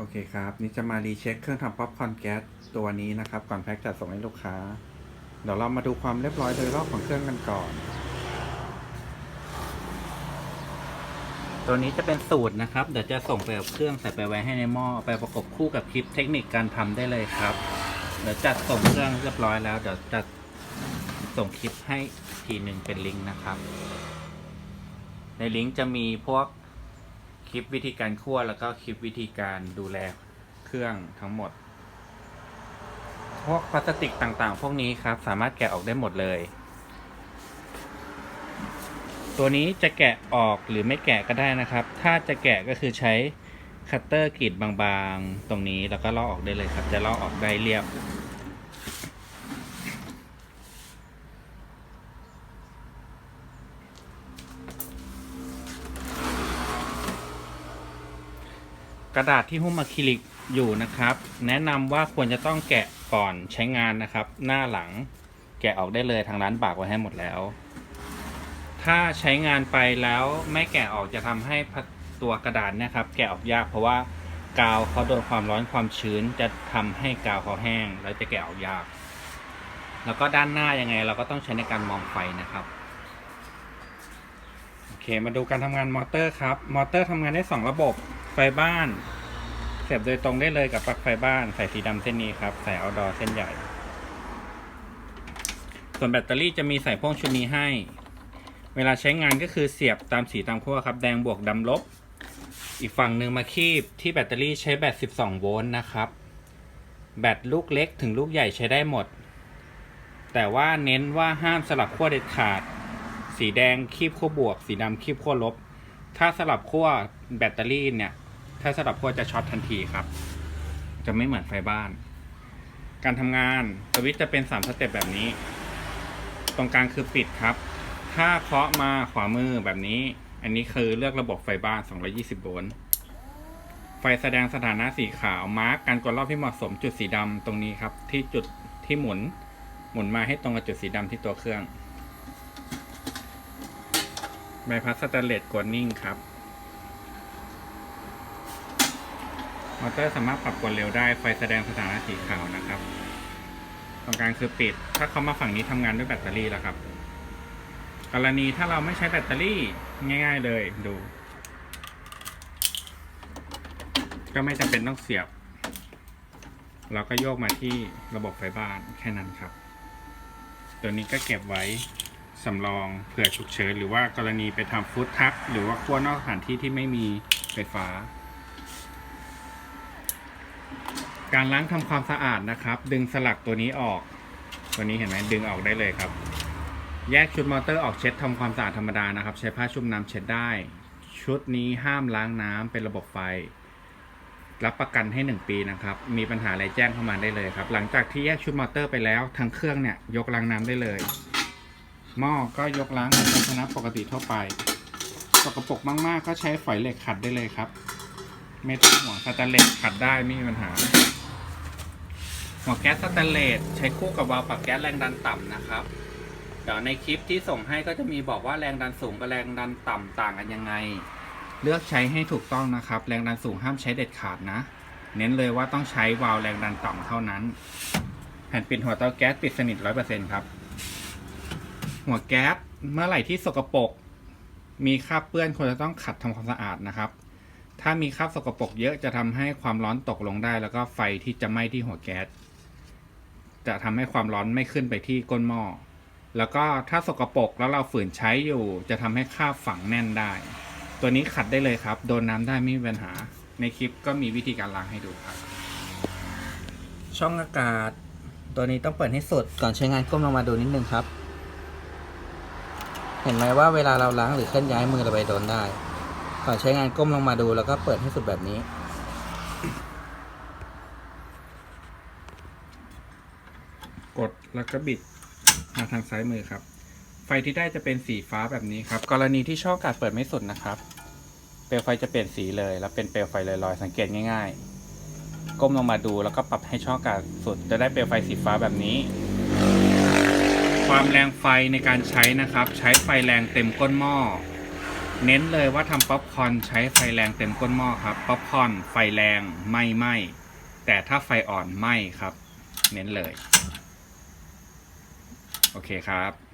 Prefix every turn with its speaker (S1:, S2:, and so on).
S1: โอเคครับ นี่จะมารีเช็คเครื่องทำป๊อปคอร์นแก๊สตัวนี้นะครับ ก่อนแพ็คจัดส่งให้ลูกค้า เดี๋ยวเรามาดูความเรียบร้อยโดยรอบของเครื่องกันก่อน
S2: ตัวนี้จะเป็นสูตรนะครับ เดี๋ยวจะส่งไปกับเครื่องใส่ไปไว้ให้ในหม้อไปประกบคู่กับคลิปเทคนิคการทำได้เลยครับ เดี๋ยวจัดส่งเครื่องเรียบร้อยแล้ว เดี๋ยวจะส่งคลิปให้ทีหนึ่งเป็นลิงก์นะครับ ในลิงก์จะมีพวก คลิปวิธีการคั่วแล้วก็คลิปวิธีการดูแลเครื่องทั้งหมด พวกพลาสติกต่างๆ พวกนี้ครับ สามารถแกะออกได้หมดเลย ตัวนี้จะแกะออกหรือไม่แกะก็ได้นะครับ ถ้าจะแกะก็คือใช้คัตเตอร์กรีดบางๆ ตรงนี้แล้วก็ลอกออกได้เลยครับ จะลอกออกได้เรียบ ระดาษที่หุ้มอะคริลิกอยู่นะครับ แนะนำว่าควรจะต้องแกะก่อนใช้งานนะครับ หน้าหลังแกะออกได้เลยทางร้านบากไว้ให้หมดแล้ว ถ้าใช้งานไปแล้วไม่แกะออกจะทำให้ตัวกระดาษนะครับ แกะออกยากเพราะว่ากาวเขาโดนความร้อนความชื้นจะทำให้กาวเขาแห้ง แล้วจะแกะออกยาก แล้วก็ด้านหน้ายังไง เราก็ต้องใช้ในการมองไฟนะครับโอเคมาดูการทำงานมอเตอร์ครับ มอเตอร์ทำงานได้ 2 ระบบ ฟบ้าน เสียบโดยตรงได้เลยกับปลั๊กไฟบ้านใส่สีดำเส้นนี้ครับใส่เอาดอเส้นใหญ่ ส่วนแบตเตอรี่จะมีใส่พ่วงชุดนี้ให้ เวลาใช้งานก็คือเสียบตามสีตามขั้วครับ แดงบวกดำลบ อีกฝั่งหนึ่งมาคีบที่แบตเตอรี่ใช้แบต 12 โวลต์นะครับ แบตลูกเล็กถึงลูกใหญ่ใช้ได้หมด แต่ว่าเน้นว่าห้ามสลับขั้วเด็ดขาด สีแดงคีบขั้วบวก สีดำคีบขั้วลบถ้าสลับขั้วแบตเตอรี่เนี่ย ถ้าสลับขั้วจะช็อตทันทีครับ จะไม่เหมือนไฟบ้าน การทำงานสวิตช์จะเป็น 3 สเต็ปแบบนี้ ตรงกลางคือปิดครับ ถ้าเคาะมาขวามือแบบนี้ อันนี้คือเลือกระบบไฟบ้าน 220 โวลต์ไฟแสดงสถานะสีขาวมาร์กการกดรอบที่เหมาะสมจุดสีดำตรงนี้ครับ ที่จุดที่หมุนหมุนมาให้ตรงกับจุดสีดำที่ตัวเครื่องใบพัดสแตนเลสกดนิ่งครับ มอเตอร์สามารถปรับกดเร็วได้ ไฟแสดงสถานะสีขาวนะครับ ตรงกลางคือปิด ถ้าเขามาฝั่งนี้ทำงานด้วยแบตเตอรี่แล้วครับ กรณีถ้าเราไม่ใช้แบตเตอรี่ง่าย ๆเลยดู ก็ไม่จำเป็นต้องเสียบ เราก็โยกมาที่ระบบไฟบ้านแค่นั้นครับ ตัวนี้ก็เก็บไว้สำรองเผื่อฉุกเฉินหรือว่ากรณีไปทำฟู้ดทักหรือว่าขั้วนอกสถานที่ที่ไม่มีไฟฟ้า การล้างทำความสะอาดนะครับ ดึงสลักตัวนี้ออก ตัวนี้เห็นไหมดึงออกได้เลยครับ แยกชุดมอเตอร์ออกเช็ดทำความสะอาดธรรมดานะครับ ใช้ผ้าชุ่มน้ำเช็ดได้ ชุดนี้ห้ามล้างน้ำเป็นระบบไฟ รับประกันให้ 1 ปีนะครับ มีปัญหาอะไรแจ้งเข้ามาได้เลยครับ หลังจากที่แยกชุดมอเตอร์ไปแล้วทั้งเครื่องเนี่ยยกล้างน้ำได้เลย หม้อก็ยกล้างเหมือนภาชนะปกติทั่วไปสกปรกมาก ๆ ก็ใช้ฝอยเหล็กขัดได้เลยครับ ไม่ต้องห่วงสแตนเลสขัดได้ไม่มีปัญหา หัวแก๊สสแตนเลสใช้คู่กับวาล์วปรับแก๊สแรงดันต่ำนะครับ เดี๋ยวในคลิปที่ส่งให้ก็จะมีบอกว่าแรงดันสูงกับแรงดันต่ำต่างกันยังไง เลือกใช้ให้ถูกต้องนะครับ แรงดันสูงห้ามใช้เด็ดขาดนะ เน้นเลยว่าต้องใช้วาล์วแรงดันต่ำเท่านั้น แผ่นปิดหัวเตาแก๊สปิดสนิทร้อยเปอร์เซ็นครับ หัวแก๊สเมื่อไหร่ที่สกปรกมีคราบเปื้อนควรจะต้องขัดทำความสะอาดนะครับ ถ้ามีคราบสกปรกเยอะจะทำให้ความร้อนตกลงได้ แล้วก็ไฟที่จะไหม้ที่หัวแก๊ส จะทำให้ความร้อนไม่ขึ้นไปที่ก้นหม้อ แล้วก็ถ้าสกปรกแล้วเราฝืนใช้อยู่ จะทำให้คราบฝังแน่นได้ ตัวนี้ขัดได้เลยครับ โดนน้ำได้ไม่มีปัญหา ในคลิปก็มีวิธีการล้างให้ดูครับ ช่องอากาศ ตัวนี้ต้องเปิดให้สุดก่อนใช้งานก้มลงมาดูนิดนึงครับ เห็นไหมว่าเวลาเราล้างหรือเคลื่อนย้ายมือเราไปโดนได้ ก่อนใช้งานก้มลงมาดูแล้วก็เปิดให้สุดแบบนี้ กดแล้วก็บิดมาทางซ้ายมือครับ ไฟที่ได้จะเป็นสีฟ้าแบบนี้ครับ กรณีที่ช่องกาศเปิดไม่สุดนะครับ เปลวไฟจะเปลี่ยนสีเลย แล้วเป็นเปลวไฟลอยๆสังเกตง่ายๆ ก้มลงมาดูแล้วก็ปรับให้ช่องกาศสุด จะได้เปลวไฟสีฟ้าแบบนี้ ความแรงไฟในการใช้นะครับ ใช้ไฟแรงเต็มก้นหม้อเน้นเลยว่าทำป๊อปคอนใช้ไฟแรงเต็มก้นหม้อครับป๊อปคอนไฟแรงไม่ไหมแต่ถ้าไฟอ่อนไหมครับ เน้นเลย โอเคครับ